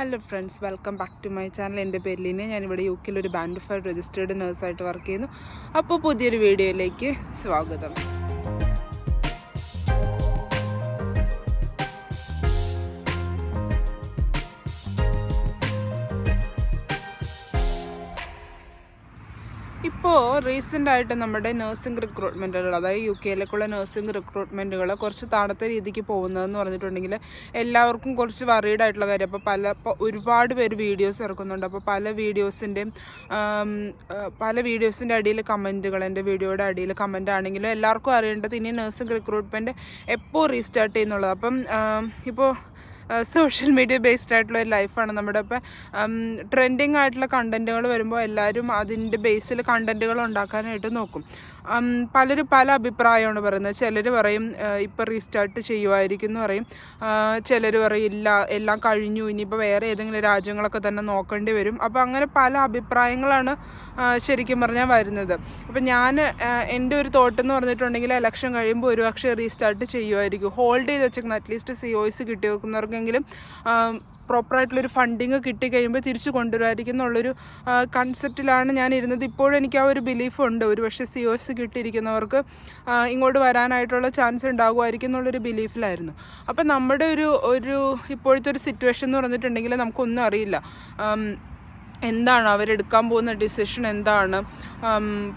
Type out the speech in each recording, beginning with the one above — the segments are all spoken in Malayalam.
Hello friends welcome back to my channel എന്റെ പേര് ലീന. ഞാനിവിടെ യു കെയിൽ ഒരു ബാൻഡ് ഫയർ രജിസ്റ്റേർഡ് നേഴ്സായിട്ട് വർക്ക് ചെയ്യുന്നു. അപ്പോൾ പുതിയൊരു വീഡിയോയിലേക്ക് സ്വാഗതം. ഇപ്പോൾ റീസെന്റ് ആയിട്ട് നമ്മുടെ നഴ്സിംഗ് റിക്രൂട്ട്മെന്റുകൾ അതായത് യു കെയിലേക്കുള്ള നഴ്സിംഗ് റിക്രൂട്ട്മെന്റുകൾ കുറച്ച് താണത്തെ രീതിക്ക് പോകുന്നതെന്ന് പറഞ്ഞിട്ടുണ്ടെങ്കിൽ എല്ലാവർക്കും കുറച്ച് വറീഡ് ആയിട്ടുള്ള കാര്യം. അപ്പോൾ പല ഒരുപാട് പേര് വീഡിയോസ് ഇറക്കുന്നുണ്ട്. അപ്പോൾ പല വീഡിയോസിന്റെയും പല വീഡിയോസിന്റെ അടിയിൽ കമന്റുകൾ എന്റെ വീഡിയോയുടെ അടിയിൽ കമന്റ് ആണെങ്കിലും എല്ലാവർക്കും അറിയേണ്ടത് ഇനി നഴ്സിംഗ് റിക്രൂട്ട്മെന്റ് എപ്പോൾ റീസ്റ്റാർട്ട് ചെയ്യുന്നുള്ളത്. അപ്പം ഇപ്പോൾ സോഷ്യൽ മീഡിയ ബേസ്ഡ് ആയിട്ടുള്ള ഒരു ലൈഫാണ് നമ്മുടെ ഇപ്പം ട്രെൻഡിങ് ആയിട്ടുള്ള കണ്ടന്റുകൾ വരുമ്പോൾ എല്ലാവരും അതിന്റെ ബേസിൽ കണ്ടന്റുകൾ ഉണ്ടാക്കാനായിട്ട് നോക്കും. പലരും പല അഭിപ്രായമാണ് പറയുന്നത്. ചിലർ പറയും ഇപ്പം റീസ്റ്റാർട്ട് ചെയ്യുമായിരിക്കും എന്ന് പറയും ചിലർ പറയും ഇല്ല എല്ലാം കഴിഞ്ഞു ഇനിയിപ്പോൾ വേറെ ഏതെങ്കിലും രാജ്യങ്ങളൊക്കെ തന്നെ നോക്കേണ്ടി വരും. അപ്പോൾ അങ്ങനെ പല അഭിപ്രായങ്ങളാണ് ശരിക്കും പറഞ്ഞാൽ വരുന്നത്. അപ്പം ഞാൻ എന്റെ ഒരു തോട്ട് എന്ന് പറഞ്ഞിട്ടുണ്ടെങ്കിൽ ഇലക്ഷൻ കഴിയുമ്പോൾ ഒരു പക്ഷേ റീസ്റ്റാർട്ട് ചെയ്യുമായിരിക്കും ഹോൾഡ് ചെയ്ത് വെച്ചേക്കുന്ന അറ്റ്ലീസ്റ്റ് സി ഒയ്സ് കിട്ടി വെക്കുന്നവർക്കെങ്കിലും പ്രോപ്പറായിട്ടുള്ളൊരു ഫണ്ടിങ് കിട്ടി കഴിയുമ്പോൾ തിരിച്ചു കൊണ്ടുവരുമായിരിക്കും എന്നുള്ളൊരു കൺസെപ്റ്റിലാണ് ഞാൻ ഇരുന്നത്. ഇപ്പോഴും എനിക്ക് ആ ഒരു ബിലീഫ് ഉണ്ട്. ഒരു പക്ഷേ സി ഒ കിട്ടിയിരിക്കുന്നവർക്ക് ഇങ്ങോട്ട് വരാനായിട്ടുള്ള ചാൻസ് ഉണ്ടാകുമായിരിക്കും എന്നുള്ളൊരു ബിലീഫിലായിരുന്നു അപ്പം നമ്മുടെ ഒരു ഒരു ഇപ്പോഴത്തെ ഒരു സിറ്റുവേഷൻ എന്ന് പറഞ്ഞിട്ടുണ്ടെങ്കിൽ നമുക്കൊന്നും അറിയില്ല. എന്താണ് അവരെടുക്കാൻ പോകുന്ന ഡിസിഷൻ എന്താണ്?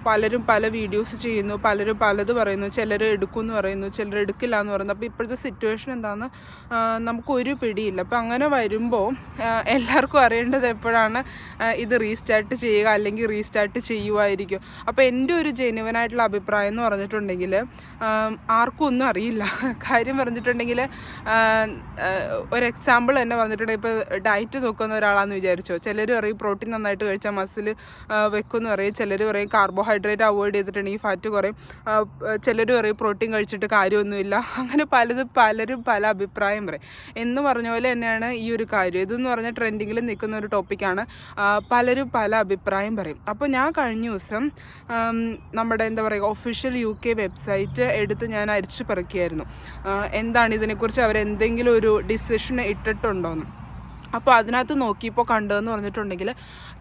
പലരും പല വീഡിയോസ് ചെയ്യുന്നു പലരും പലത് പറയുന്നു ചിലർ എടുക്കുമെന്ന് പറയുന്നു ചിലർ എടുക്കില്ല എന്ന് പറയുന്നു. അപ്പോൾ ഇപ്പോഴത്തെ സിറ്റുവേഷൻ എന്താണെന്ന് നമുക്കൊരു പിടിയില്ല. അപ്പോൾ അങ്ങനെ വരുമ്പോൾ എല്ലാവർക്കും അറിയേണ്ടത് എപ്പോഴാണ് ഇത് റീസ്റ്റാർട്ട് ചെയ്യുക അല്ലെങ്കിൽ റീസ്റ്റാർട്ട് ചെയ്യുമായിരിക്കും അപ്പോൾ എന്റെ ഒരു ജെനുവനായിട്ടുള്ള അഭിപ്രായം എന്ന് പറഞ്ഞിട്ടുണ്ടെങ്കിൽ ആർക്കും ഒന്നും അറിയില്ല. കാര്യം പറഞ്ഞിട്ടുണ്ടെങ്കിൽ ഒരു എക്സാമ്പിൾ തന്നെ പറഞ്ഞിട്ടുണ്ടെങ്കിൽ ഇപ്പോൾ ഡയറ്റ് നോക്കുന്ന ഒരാളാണെന്ന് വിചാരിച്ചോ? ചിലർ പറയും പ്രോട്ടീൻ നന്നായിട്ട് കഴിച്ചാൽ മസിൽ വെക്കുമെന്ന് പറയും. ചിലർ പറയും കാർബോഹൈഡ്രേറ്റ് അവോയ്ഡ് ചെയ്തിട്ടുണ്ടെങ്കിൽ ഫാറ്റ് കുറയും. ചിലർ പറയും പ്രോട്ടീൻ കഴിച്ചിട്ട് കാര്യമൊന്നുമില്ല. അങ്ങനെ പലതും പലരും പല അഭിപ്രായം പറയും. എന്ന് പറഞ്ഞ പോലെ തന്നെയാണ് ഈ ഒരു കാര്യം. ഇതെന്ന് പറഞ്ഞാൽ ട്രെൻഡിങ്ങിൽ നിൽക്കുന്ന ഒരു ടോപ്പിക്കാണ് പലരും പല അഭിപ്രായം പറയും. അപ്പോൾ ഞാൻ കഴിഞ്ഞ ദിവസം നമ്മുടെ എന്താ പറയുക ഒഫീഷ്യൽ യു കെ വെബ്സൈറ്റ് എടുത്ത് ഞാൻ അരിച്ചു പറക്കിയായിരുന്നു. എന്താണ് ഇതിനെക്കുറിച്ച് അവരെന്തെങ്കിലും ഒരു ഡിസിഷൻ ഇട്ടിട്ടുണ്ടോയെന്ന് അപ്പോൾ അതിനകത്ത് നോക്കിയപ്പോൾ കണ്ടതെന്ന് പറഞ്ഞിട്ടുണ്ടെങ്കിൽ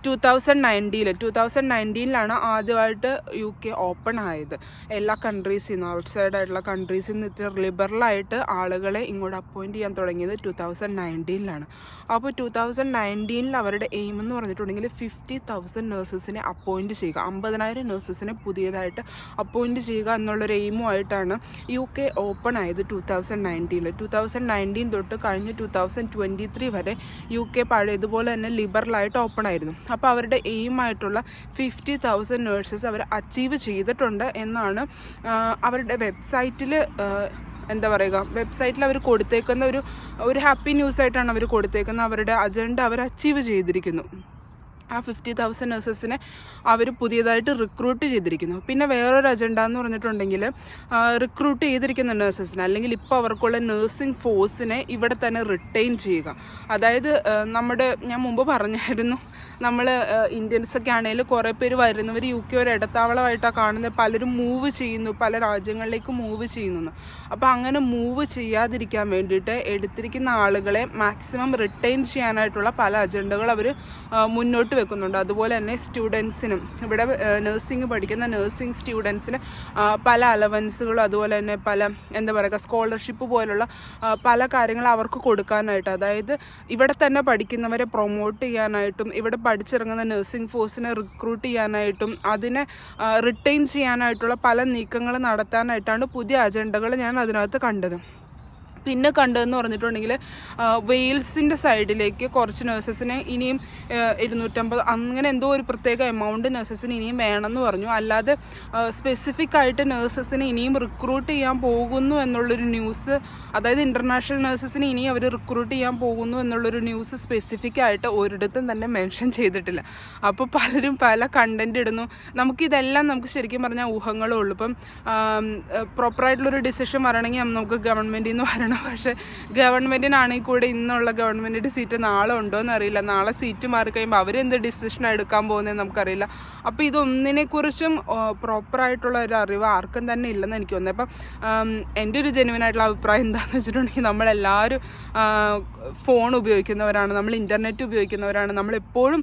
ടു തൗസൻഡ് നയന്റീനിൽ ടു തൗസൻഡ് നയന്റീനിലാണ് ആദ്യമായിട്ട് യു കെ ഓപ്പൺ ആയത്. എല്ലാ കൺട്രീസിൽ നിന്നും ഔട്ട്സൈഡ് ആയിട്ടുള്ള കൺട്രീസിൽ നിന്ന് ഇത്ര ലിബറലായിട്ട് ആളുകളെ ഇങ്ങോട്ട് അപ്പോയിന്റ് ചെയ്യാൻ തുടങ്ങിയത് ടു തൗസൻഡ് നയന്റീനിലാണ് അപ്പോൾ ടു തൗസൻഡ് നയന്റീനിൽ അവരുടെ എയിം എന്ന് പറഞ്ഞിട്ടുണ്ടെങ്കിൽ ഫിഫ്റ്റി തൗസൻഡ് നേഴ്സസിനെ അപ്പോയിന്റ് ചെയ്യുക അമ്പതിനായിരം നേഴ്സസിനെ പുതിയതായിട്ട് അപ്പോയിന്റ് ചെയ്യുക എന്നുള്ളൊരു എയിമുമായിട്ടാണ് യു കെ ഓപ്പൺ ആയത് ടു തൗസൻഡ് നയന്റീനിൽ ടു തൗസൻഡ് നയന്റീൻ തൊട്ട് കഴിഞ്ഞ് ടു തൗസൻഡ് ട്വന്റി ത്രീ വരെ യു കെ പഴയതുപോലെ തന്നെ ലിബറലായിട്ട് ഓപ്പൺ ആയിരുന്നു. അപ്പോൾ അവരുടെ എയിം ആയിട്ടുള്ള ഫിഫ്റ്റി തൗസൻഡ് നേഴ്സസ് അവർ അച്ചീവ് ചെയ്തിട്ടുണ്ട് എന്നാണ് അവരുടെ വെബ്സൈറ്റിൽ എന്താ പറയുക വെബ്സൈറ്റിൽ അവർ കൊടുത്തേക്കുന്ന ഒരു ഒരു ഹാപ്പി ന്യൂസ് ആയിട്ടാണ് അവർ കൊടുത്തേക്കുന്നത്. അവരുടെ അജണ്ട അവർ അച്ചീവ് ചെയ്തിരിക്കുന്നു. ആ ഫിഫ്റ്റി തൗസൻഡ് നഴ്സസിനെ അവർ പുതിയതായിട്ട് റിക്രൂട്ട് ചെയ്തിരിക്കുന്നു. പിന്നെ വേറൊരു അജണ്ട എന്ന് പറഞ്ഞിട്ടുണ്ടെങ്കിൽ റിക്രൂട്ട് ചെയ്തിരിക്കുന്ന നഴ്സസിനെ അല്ലെങ്കിൽ ഇപ്പോൾ അവർക്കുള്ള നഴ്സിംഗ് ഫോഴ്സിനെ ഇവിടെ തന്നെ റിട്ടെയിൻ ചെയ്യുക. അതായത് നമ്മുടെ ഞാൻ മുമ്പ് പറഞ്ഞായിരുന്നു നമ്മൾ ഇന്ത്യൻസൊക്കെ ആണെങ്കിലും കുറേ പേര് വരുന്നവർ യു കെ ഒരു ഇടത്താവളമായിട്ടാണ് കാണുന്നത് പലരും മൂവ് ചെയ്യുന്നു പല രാജ്യങ്ങളിലേക്ക് മൂവ് ചെയ്യുന്നു. അപ്പോൾ അങ്ങനെ മൂവ് ചെയ്യാതിരിക്കാൻ വേണ്ടിയിട്ട് എടുത്തിരിക്കുന്ന ആളുകളെ മാക്സിമം റിട്ടെയിൻ ചെയ്യാനായിട്ടുള്ള പല അജണ്ടകൾ അവർ മുന്നോട്ട് വെക്കുന്നുണ്ട്. അതുപോലെ തന്നെ സ്റ്റുഡൻസിനും ഇവിടെ നഴ്സിംഗ് പഠിക്കുന്ന നഴ്സിംഗ് സ്റ്റുഡൻസിന് പല അലവൻസുകളും അതുപോലെ തന്നെ പല എന്താ പറയുക സ്കോളർഷിപ്പ് പോലുള്ള പല കാര്യങ്ങൾ അവർക്ക് കൊടുക്കാനായിട്ട് അതായത് ഇവിടെ തന്നെ പഠിക്കുന്നവരെ പ്രൊമോട്ട് ചെയ്യാനായിട്ടും ഇവിടെ പഠിച്ചിറങ്ങുന്ന നഴ്സിംഗ് ഫോഴ്സിനെ റിക്രൂട്ട് ചെയ്യാനായിട്ടും അതിനെ റിട്ടെയിൻ ചെയ്യാനായിട്ടുള്ള പല നീക്കങ്ങൾ നടത്താനായിട്ടാണ് പുതിയ അജണ്ടകൾ ഞാൻ അതിനകത്ത് കണ്ടത്. പിന്നെ കണ്ടതെന്ന് പറഞ്ഞിട്ടുണ്ടെങ്കിൽ വെയിൽസിന്റെ സൈഡിലേക്ക് കുറച്ച് നഴ്സസിനെ ഇനിയും ഇരുന്നൂറ്റമ്പത് അങ്ങനെ എന്തോ ഒരു പ്രത്യേക എമൗണ്ട് നഴ്സസിന് ഇനിയും വേണമെന്ന് പറഞ്ഞു. അല്ലാതെ സ്പെസിഫിക് ആയിട്ട് നഴ്സസിനെ ഇനിയും റിക്രൂട്ട് ചെയ്യാൻ പോകുന്നു എന്നുള്ളൊരു ന്യൂസ് അതായത് ഇന്റർനാഷണൽ നഴ്സസിനെ ഇനിയും അവർ റിക്രൂട്ട് ചെയ്യാൻ പോകുന്നു എന്നുള്ളൊരു ന്യൂസ് സ്പെസിഫിക് ആയിട്ട് ഒരിടത്തും തന്നെ മെൻഷൻ ചെയ്തിട്ടില്ല. അപ്പോൾ പലരും പല കണ്ടന്റ് ഇടുന്നു. നമുക്കിതെല്ലാം നമുക്ക് ശരിക്കും പറഞ്ഞാൽ ഊഹങ്ങളേ ഉള്ളൂ. ഇപ്പം പ്രോപ്പറായിട്ടുള്ളൊരു ഡിസിഷൻ വരണമെങ്കിൽ നമുക്ക് ഗവൺമെന്റിൽ നിന്ന് വരണം ആണ് പക്ഷേ ഗവൺമെന്റിനാണെങ്കിൽ കൂടെ ഇന്നുള്ള ഗവൺമെന്റിന്റെ സീറ്റ് നാളെ ഉണ്ടോ എന്നറിയില്ല നാളെ സീറ്റ് മാറിക്കഴിയുമ്പോൾ അവരെന്ത് ഡിസിഷൻ എടുക്കാൻ പോകുന്നതെന്ന് നമുക്കറിയില്ല. അപ്പോൾ ഇതൊന്നിനെക്കുറിച്ചും പ്രോപ്പറായിട്ടുള്ള ഒരു അറിവ് ആർക്കും തന്നെ ഇല്ലെന്ന് എനിക്ക് തോന്നുന്നത് അപ്പം എന്റെ ഒരു ജെനുവിനായിട്ടുള്ള അഭിപ്രായം എന്താണെന്ന് വെച്ചിട്ടുണ്ടെങ്കിൽ നമ്മളെല്ലാവരും ഫോൺ ഉപയോഗിക്കുന്നവരാണ് നമ്മൾ ഇന്റർനെറ്റ് ഉപയോഗിക്കുന്നവരാണ്. നമ്മളെപ്പോഴും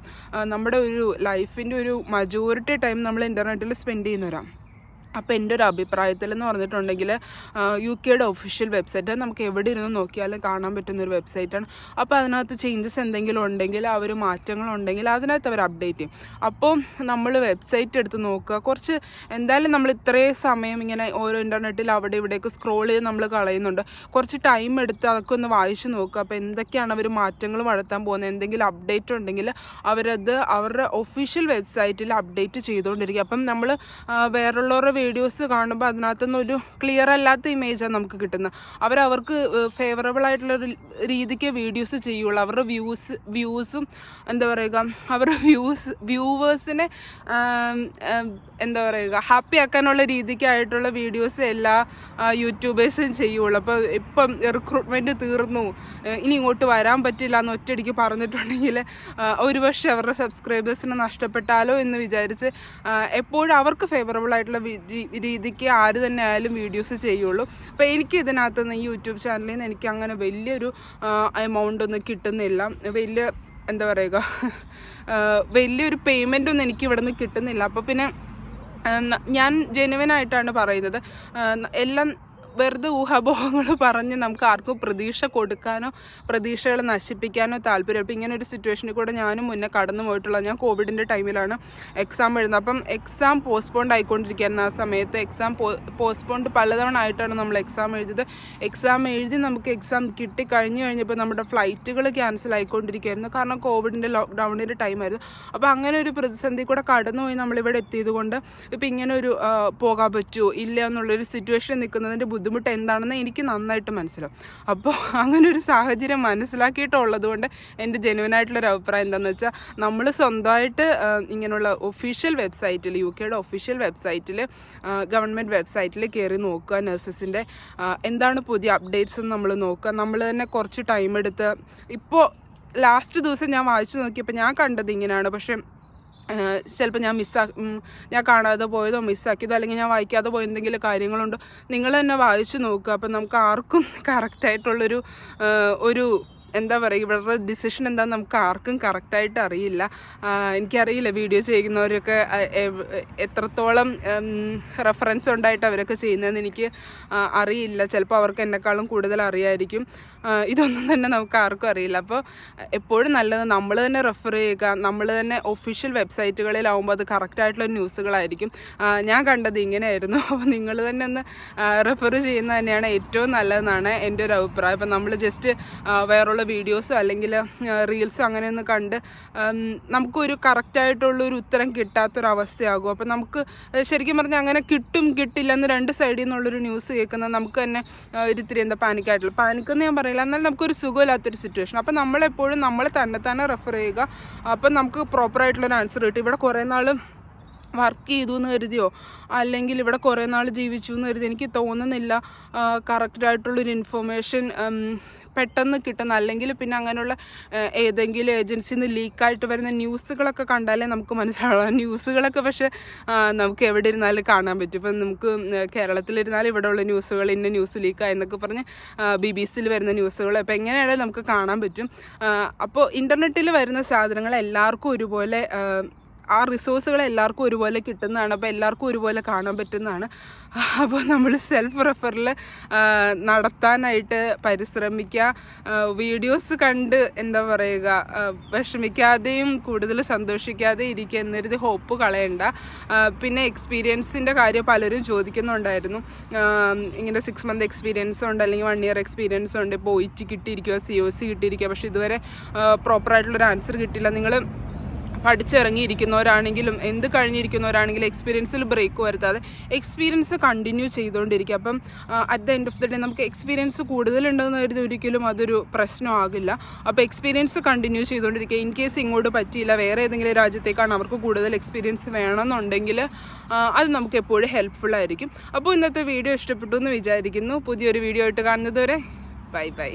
നമ്മുടെ ഒരു ലൈഫിന്റെ ഒരു മജോറിറ്റി ടൈം നമ്മൾ ഇന്റർനെറ്റിൽ സ്പെൻഡ് ചെയ്യുന്നവരാണ് അപ്പോൾ എന്റെ ഒരു അഭിപ്രായത്തിൽ എന്ന് പറഞ്ഞിട്ടുണ്ടെങ്കിൽ യു കെയുടെ ഒഫീഷ്യൽ വെബ്സൈറ്റ് നമുക്ക് എവിടെ ഇരുന്ന് നോക്കിയാലും കാണാൻ പറ്റുന്ന ഒരു വെബ്സൈറ്റാണ് അപ്പോൾ അതിനകത്ത് ചേഞ്ചസ് എന്തെങ്കിലും ഉണ്ടെങ്കിൽ അവർ മാറ്റങ്ങളുണ്ടെങ്കിൽ അതിനകത്ത് അവർ അപ്ഡേറ്റ് ചെയ്യും. അപ്പോൾ നമ്മൾ വെബ്സൈറ്റ് എടുത്ത് നോക്കുക. കുറച്ച് എന്തായാലും നമ്മൾ ഇത്രയും സമയം ഇങ്ങനെ ഓരോ ഇന്റർനെറ്റിൽ അവിടെ ഇവിടെയൊക്കെ സ്ക്രോൾ ചെയ്ത് നമ്മൾ കളയുന്നുണ്ട്. കുറച്ച് ടൈം എടുത്ത് അതൊക്കെ ഒന്ന് വായിച്ച് നോക്കുക. അപ്പോൾ എന്തൊക്കെയാണ് അവർ മാറ്റങ്ങൾ വളർത്താൻ പോകുന്നത്? എന്തെങ്കിലും അപ്ഡേറ്റ് ഉണ്ടെങ്കിൽ അവരത് അവരുടെ ഒഫീഷ്യൽ വെബ്സൈറ്റിൽ അപ്ഡേറ്റ് ചെയ്തുകൊണ്ടിരിക്കുക. അപ്പം നമ്മൾ വേറുള്ളവരുടെ വീഡിയോസ് കാണുമ്പോൾ അതിനകത്തുനിന്ന് ഒരു ക്ലിയർ അല്ലാത്ത ഇമേജാണ് നമുക്ക് കിട്ടുന്നത്. അവരവർക്ക് ഫേവറബിൾ ആയിട്ടുള്ള രീതിക്ക് വീഡിയോസ് ചെയ്യുള്ളൂ. അവരുടെ വ്യൂസ് വ്യൂസും എന്താ പറയുക അവരുടെ വ്യൂസ് വ്യൂവേഴ്സിനെ എന്താ പറയുക ഹാപ്പി ആക്കാനുള്ള രീതിക്കായിട്ടുള്ള വീഡിയോസ് എല്ലാ യൂട്യൂബേഴ്സും ചെയ്യുള്ളൂ. അപ്പോൾ ഇപ്പം റിക്രൂട്ട്മെന്റ് തീർന്നു. ഇനി ഇങ്ങോട്ട് വരാൻ പറ്റില്ല എന്ന് ഒറ്റയടിക്ക് പറഞ്ഞിട്ടുണ്ടെങ്കിൽ ഒരുപക്ഷെ അവരുടെ സബ്സ്ക്രൈബേഴ്സിനെ നഷ്ടപ്പെട്ടാലോ എന്ന് വിചാരിച്ച് എപ്പോഴും അവർക്ക് ഫേവറബിൾ ആയിട്ടുള്ള രീതിക്ക് ആര് തന്നെ ആയാലും വീഡിയോസ് ചെയ്യുള്ളൂ. അപ്പോൾ എനിക്ക് ഇതിനകത്ത് നിന്ന് യൂട്യൂബ് ചാനലിൽ നിന്ന് എനിക്ക് അങ്ങനെ വലിയൊരു എമൗണ്ട് ഒന്നും കിട്ടുന്നില്ല. വലിയ എന്താ പറയുക വലിയൊരു പേയ്മെന്റ് ഒന്നും എനിക്ക് ഇവിടെ നിന്ന് കിട്ടുന്നില്ല. അപ്പോൾ പിന്നെ ഞാൻ ജെനുവൻ ആയിട്ടാണ് പറയുന്നത്. എല്ലാം വെറുതെ ഊഹാപോഹങ്ങൾ പറഞ്ഞ് നമുക്ക് ആർക്കും പ്രതീക്ഷ കൊടുക്കാനോ പ്രതീക്ഷകൾ നശിപ്പിക്കാനോ താല്പര്യം. ഇപ്പം ഇങ്ങനെ ഒരു സിറ്റുവേഷനിൽ കൂടെ ഞാനും മുന്നേ കടന്നു പോയിട്ടുള്ളത് ഞാൻ കോവിഡിന്റെ ടൈമിലാണ് എക്സാം എഴുതുന്നത്. അപ്പം എക്സാം പോസ്റ്റ്പോണ്ട് ആയിക്കൊണ്ടിരിക്കുകയായിരുന്നു ആ സമയത്ത്. എക്സാം പോസ്റ്റ്പോണ്ട് പലതവണ ആയിട്ടാണ് നമ്മൾ എക്സാം എഴുതിയത്. എക്സാം എഴുതി നമുക്ക് എക്സാം കിട്ടി കഴിഞ്ഞു കഴിഞ്ഞപ്പോൾ നമ്മുടെ ഫ്ലൈറ്റുകൾ ക്യാൻസൽ ആയിക്കൊണ്ടിരിക്കുകയായിരുന്നു. കാരണം കോവിഡിന്റെ ലോക്ക്ഡൗണിന്റെ ടൈമായിരുന്നു. അപ്പോൾ അങ്ങനെ ഒരു പ്രതിസന്ധി കൂടെ കടന്നുപോയി നമ്മളിവിടെ എത്തിയത് കൊണ്ട് ഇപ്പം ഇങ്ങനെ ഒരു പോകാൻ പറ്റുമോ ഇല്ല എന്നുള്ളൊരു സിറ്റുവേഷൻ നിൽക്കുന്നതിന്റെ ബുദ്ധിമുട്ട് എന്താണെന്ന് എനിക്ക് നന്നായിട്ട് മനസ്സിലാവും. അപ്പോൾ അങ്ങനെ ഒരു സാഹചര്യം മനസ്സിലാക്കിയിട്ടുള്ളത് കൊണ്ട് എന്റെ ജെനുവനായിട്ടുള്ളൊരു അഭിപ്രായം എന്താണെന്ന് വെച്ചാൽ നമ്മൾ സ്വന്തമായിട്ട് ഇങ്ങനെയുള്ള ഒഫീഷ്യൽ വെബ്സൈറ്റിൽ യു കെയുടെ ഒഫീഷ്യൽ വെബ്സൈറ്റിൽ ഗവൺമെന്റ് വെബ്സൈറ്റിൽ കയറി നോക്കുക നഴ്സസിന്റെ എന്താണ് പുതിയ അപ്ഡേറ്റ്സ് എന്ന് നമ്മൾ നോക്കുക. നമ്മൾ തന്നെ കുറച്ച് ടൈം എടുത്ത് ഇപ്പോൾ ലാസ്റ്റ് ദിവസം ഞാൻ വായിച്ചു നോക്കിയപ്പോൾ ഞാൻ കണ്ടത് ഇങ്ങനെയാണ്. പക്ഷേ ചിലപ്പോൾ ഞാൻ മിസ്സാ ഞാൻ കാണാതെ പോയതോ മിസ്സാക്കിയതോ അല്ലെങ്കിൽ ഞാൻ വായിക്കാതെ പോയ എന്തെങ്കിലും കാര്യങ്ങളുണ്ടോ നിങ്ങൾ തന്നെ വായിച്ചു നോക്കുക അപ്പം നമുക്ക് ആർക്കും കറക്റ്റായിട്ടുള്ളൊരു ഒരു എന്താ പറയുക ഇവരുടെ ഡിസിഷൻ എന്താണെന്ന് നമുക്ക് ആർക്കും കറക്റ്റായിട്ട് അറിയില്ല. എനിക്കറിയില്ല വീഡിയോ ചെയ്യുന്നവരൊക്കെ എത്രത്തോളം റെഫറൻസ് ഉണ്ടായിട്ട് അവരൊക്കെ ചെയ്യുന്നതെന്ന് എനിക്ക് അറിയില്ല. ചിലപ്പോൾ അവർക്ക് എന്നെക്കാളും കൂടുതൽ അറിയായിരിക്കും. ഇതൊന്നും തന്നെ നമുക്ക് ആർക്കും അറിയില്ല. അപ്പോൾ എപ്പോഴും നല്ലത് നമ്മൾ തന്നെ റെഫർ ചെയ്യുക. നമ്മൾ തന്നെ ഒഫീഷ്യൽ വെബ്സൈറ്റുകളിലാവുമ്പോൾ അത് കറക്റ്റായിട്ടുള്ള ന്യൂസുകളായിരിക്കും ഞാൻ കണ്ടത് ഇങ്ങനെയായിരുന്നു. അപ്പോൾ നിങ്ങൾ തന്നെ ഒന്ന് റെഫർ ചെയ്യുന്നത് തന്നെയാണ് ഏറ്റവും നല്ലതെന്നാണ് എന്റെ ഒരു അഭിപ്രായം. അപ്പം നമ്മൾ ജസ്റ്റ് വേറുള്ള വീഡിയോസോ അല്ലെങ്കിൽ റീൽസോ അങ്ങനെയൊന്ന് കണ്ട് നമുക്കൊരു കറക്റ്റായിട്ടുള്ളൊരു ഉത്തരം കിട്ടാത്തൊരവസ്ഥയാകും. അപ്പോൾ നമുക്ക് ശരിക്കും പറഞ്ഞാൽ അങ്ങനെ കിട്ടും കിട്ടില്ല എന്ന് രണ്ട് സൈഡിൽ നിന്നുള്ളൊരു ന്യൂസ് കേൾക്കുന്നത് നമുക്ക് തന്നെ ഒരിത്തിരി എന്താ പാനിക്കായിട്ടുള്ള പാനിക്കെന്ന് ഞാൻ പറയില്ല. എന്നാൽ നമുക്കൊരു സുഖമില്ലാത്തൊരു സിറ്റുവേഷൻ അപ്പോൾ നമ്മളെപ്പോഴും നമ്മൾ തന്നെ തന്നെ റെഫർ ചെയ്യുക. അപ്പം നമുക്ക് പ്രോപ്പറായിട്ടുള്ളൊരു ആൻസർ കിട്ടും. ഇവിടെ കുറേ നാൾ വർക്ക് ചെയ്തു എന്ന് കരുതിയോ? അല്ലെങ്കിൽ ഇവിടെ കുറേ നാൾ ജീവിച്ചു എന്ന് കരുതി? എനിക്ക് തോന്നുന്നില്ല കറക്റ്റായിട്ടുള്ളൊരു ഇൻഫർമേഷൻ പെട്ടെന്ന് കിട്ടുന്ന അല്ലെങ്കിൽ പിന്നെ അങ്ങനെയുള്ള ഏതെങ്കിലും ഏജൻസിയിൽ നിന്ന് ലീക്കായിട്ട് വരുന്ന ന്യൂസുകളൊക്കെ കണ്ടാലേ നമുക്ക് മനസ്സിലാവുക ന്യൂസുകളൊക്കെ പക്ഷേ നമുക്ക് എവിടെ ഇരുന്നാലും കാണാൻ പറ്റും. ഇപ്പം നമുക്ക് കേരളത്തിലിരുന്നാലും ഇവിടെയുള്ള ന്യൂസുകൾ ഇന്ന ന്യൂസ് ലീക്കായി എന്നൊക്കെ പറഞ്ഞ് ബി ബി സിയിൽ വരുന്ന ന്യൂസുകൾ അപ്പോൾ എങ്ങനെയാണെങ്കിലും നമുക്ക് കാണാൻ പറ്റും. അപ്പോൾ ഇന്റർനെറ്റിൽ വരുന്ന സാധനങ്ങൾ എല്ലാവർക്കും ഒരുപോലെ ആ, റിസോഴ്സുകൾ എല്ലാവർക്കും ഒരുപോലെ കിട്ടുന്നതാണ്. അപ്പോൾ എല്ലാവർക്കും ഒരുപോലെ കാണാൻ പറ്റുന്നതാണ്. അപ്പോൾ നമ്മൾ സെൽഫ് റെഫറിൽ നടത്താനായിട്ട് പരിശ്രമിക്കുക. വീഡിയോസ് കണ്ട് എന്താ പറയുക വിഷമിക്കാതെയും കൂടുതൽ സന്തോഷിക്കാതെ ഇരിക്കുക എന്നൊരു ഹോപ്പ് കളയണ്ട. പിന്നെ എക്സ്പീരിയൻസിന്റെ കാര്യം പലരും ചോദിക്കുന്നുണ്ടായിരുന്നു. ഇങ്ങനെ സിക്സ് മന്ത് എക്സ്പീരിയൻസ് ഉണ്ട് അല്ലെങ്കിൽ വൺ ഇയർ എക്സ്പീരിയൻസ് ഉണ്ട് ഇപ്പോൾ ഒ ഇറ്റി കിട്ടിയിരിക്കുക സി ഒ സി കിട്ടിയിരിക്കുക പക്ഷേ ഇതുവരെ പ്രോപ്പറായിട്ടുള്ളൊരു ആൻസർ കിട്ടിയില്ല. നിങ്ങൾ പഠിച്ചിറങ്ങിയിരിക്കുന്നവരാണെങ്കിലും എന്ത് കഴിഞ്ഞിരിക്കുന്നവരാണെങ്കിലും എക്സ്പീരിയൻസിൽ ബ്രേക്ക് വരുത്താതെ എക്സ്പീരിയൻസ് കണ്ടിന്യൂ ചെയ്തുകൊണ്ടിരിക്കുക. അപ്പം at the end of the day നമുക്ക് എക്സ്പീരിയൻസ് കൂടുതലുണ്ടെന്ന് കരുതി ഒരിക്കലും അതൊരു പ്രശ്നമാകില്ല അപ്പോൾ എക്സ്പീരിയൻസ് കണ്ടിന്യൂ ചെയ്തുകൊണ്ടിരിക്കുക. ഇൻ കേസ് ഇങ്ങോട്ട് പറ്റിയില്ല വേറെ ഏതെങ്കിലും രാജ്യത്തേക്കാണ് അവർക്ക് കൂടുതൽ എക്സ്പീരിയൻസ് വേണമെന്നുണ്ടെങ്കിൽ അത് നമുക്ക് എപ്പോഴും ഹെൽപ്ഫുൾ ആയിരിക്കും. അപ്പോൾ ഇന്നത്തെ വീഡിയോ ഇഷ്ടപ്പെട്ടു എന്ന് വിചാരിക്കുന്നു. പുതിയൊരു വീഡിയോ ആയിട്ട് കാണുന്നതുവരെ ബൈ ബൈ